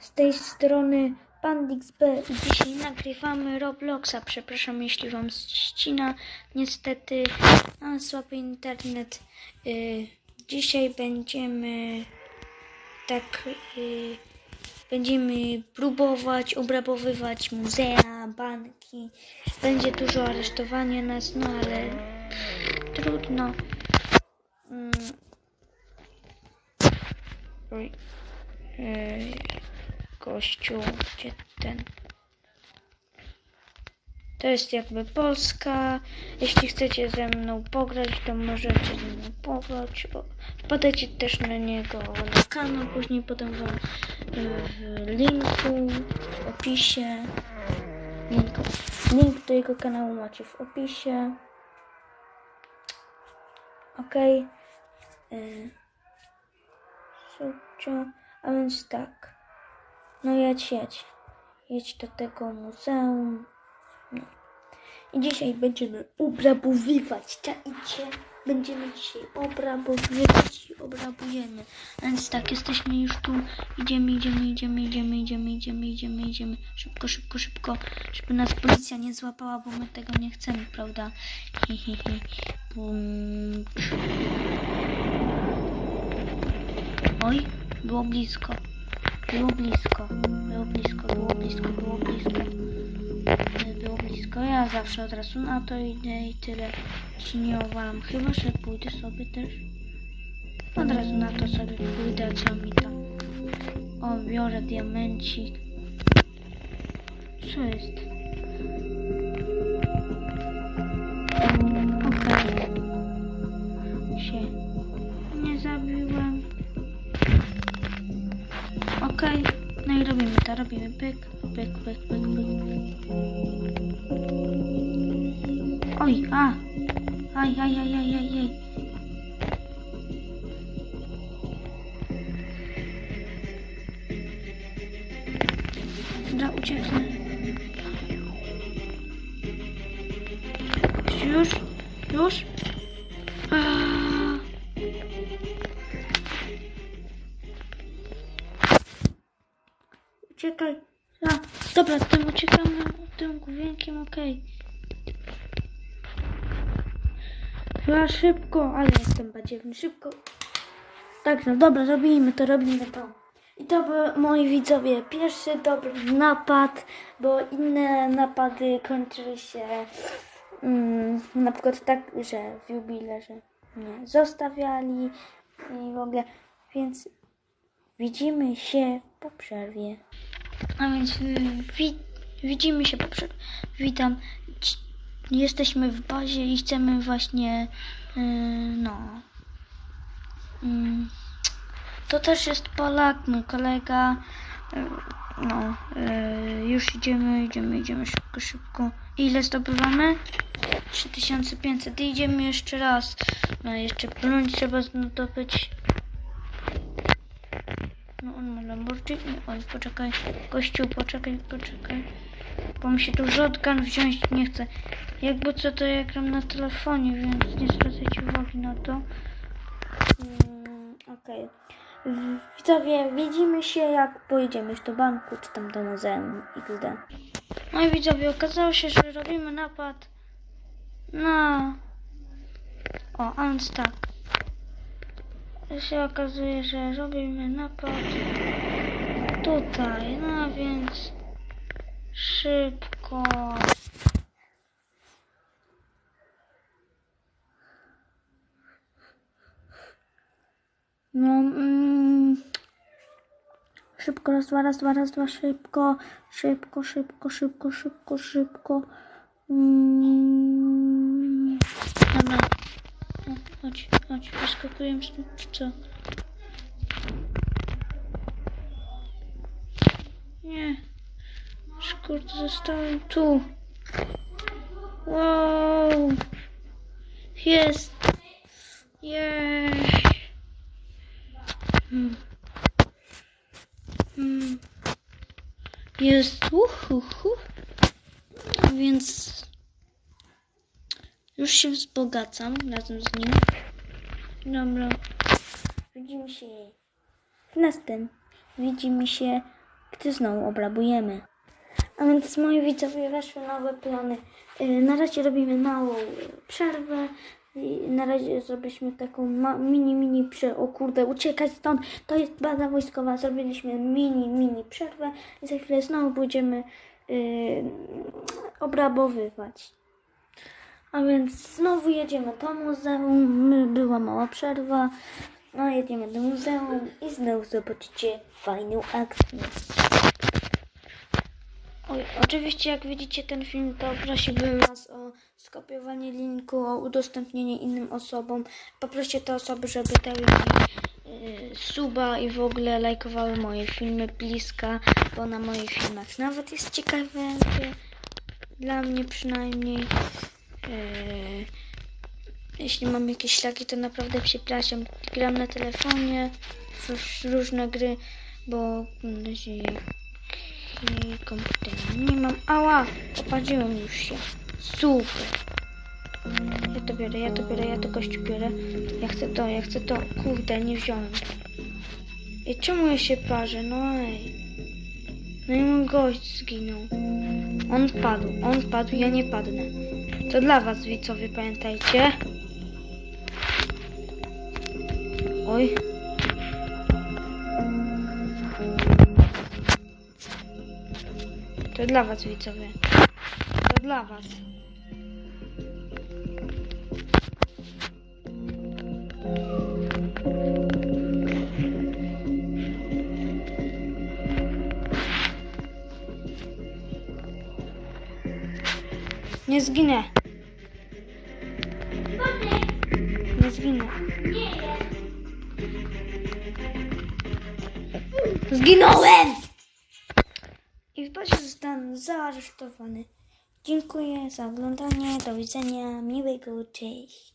Z tej strony Pandix B i dzisiaj nagrywamy Robloxa. Przepraszam, jeśli wam ścina. Niestety mam słaby internet. Y, dzisiaj będziemy tak y, będziemy próbować obrabowywać muzea, banki. Będzie dużo aresztowania nas, no ale trudno. Mm. Oj. Ej, Kościół, gdzie ten? To jest jakby Polska. Jeśli chcecie ze mną pograć, to możecie ze mną pograć. Wpadajcie też na niego na kanał, później podam wam y, w linku, w opisie. Link, link do jego kanału macie w opisie. Okej. Y, Subcio. A więc tak. No jedź, jedź. Jedź do tego muzeum. No. I dzisiaj będziemy obrabowywać, czaicie? Będziemy dzisiaj obrabowywać i obrabujemy. Więc tak, jesteśmy już tu. Idziemy, idziemy, idziemy, idziemy, idziemy, idziemy, idziemy, idziemy. Szybko, szybko, szybko. Żeby nas policja nie złapała, bo my tego nie chcemy, prawda? Hi, hi, hi. Bum. Oj, było blisko. Było blisko. Było blisko, było blisko, było blisko. Blisko. Ja zawsze od razu na to idę i tyle się nie owalam. Chyba, że pójdę sobie też. Od razu na to sobie pójdę, co mi tam. O, biorę diamencik. Co jest? Okej. Się nie zabiłem. Okej, no i robimy to, robimy pyk, pyk, pyk, pyk, pyk. Aj, aj, aj, aj, aj, aj. Dobra, ucieknę. Już? Już? Uciekaj. A, dobra, tym uciekamy tym główienkiem, okej. Chyba szybko, ale jestem badziewny, szybko. Tak, no dobra, robimy to, robimy to. I to był, moi widzowie, pierwszy dobry napad, bo inne napady kończyły się mm, na przykład tak, że w jubilerze mnie zostawiali i w ogóle, więc widzimy się po przerwie. A więc wi- widzimy się po przerwie. Witam. Jesteśmy w bazie i chcemy właśnie, y, no. Mm, to też jest Polak, mój kolega. Y, No, y, już idziemy, idziemy, idziemy szybko, szybko. Ile zdobywamy? 3500. I idziemy jeszcze raz. No, jeszcze broń trzeba zdobyć. No on ma Lamborghini. Oj, poczekaj. Gościu, poczekaj, poczekaj. Bo mi się tu shotgun wziąć nie chce. Jakby co, to ja gram na telefonie, więc nie zwracajcie uwagi na to. Mm, Okej. W- Widzowie, widzimy się jak pojedziemy do banku, czy tam do muzeum XD. No i widzowie, okazało się, że robimy napad na... O, a więc tak. się okazuje, że robimy napad tutaj, no więc szybko. No, mm, szybko, raz, dwa, raz, dwa, raz, dwa, szybko, szybko, szybko, szybko, szybko, szybko. Mm, dobra. Chodź, chodź, wyskakujemy stąd, czy co? Nie. Kurde, zostałem tu. Wow. Jest. Jej. Hmm. Mm. Jest uhuhu. Więc już się wzbogacam razem z nim. Dobra. Widzimy się w następnym. Widzimy się, gdy znowu obrabujemy. A więc moi widzowie weszły nowe plany. Yy, Na razie robimy małą przerwę. Na razie zrobiliśmy taką mini, mini przerwę. O kurde, uciekać stąd. To jest baza wojskowa. Zrobiliśmy mini, mini przerwę. I za chwilę znowu będziemy yy, obrabowywać. A więc znowu jedziemy do muzeum. Była mała przerwa. No, jedziemy do muzeum i znowu zobaczycie fajną akcję. Oczywiście jak widzicie ten film, to prosiłbym Was o skopiowanie linku, o udostępnienie innym osobom. Poproście te osoby, żeby dały mi suba i w ogóle lajkowały moje filmy bliska, bo na moich filmach nawet jest ciekawe, dla mnie przynajmniej. y, jeśli mam jakieś ślaki, to naprawdę przepraszam. Gram na telefonie w, różne gry, bo razie i komputera nie mam. Ała! Opadziłem już się. Super. Ja to biorę, ja to biorę, ja to gościu biorę. Ja chcę to, ja chcę to. Kurde, nie wziąłem. I czemu ja się parzę? No ej. No i mój gość zginął. On padł, on padł, ja nie padnę. To dla was widzowie, pamiętajcie. Oj. To dla was widzowie. To dla was. Nie zginę. Nie zginę. Zginąłem! Zaaresztowany. Dziękuję za oglądanie. Do widzenia. Miłego. Cześć.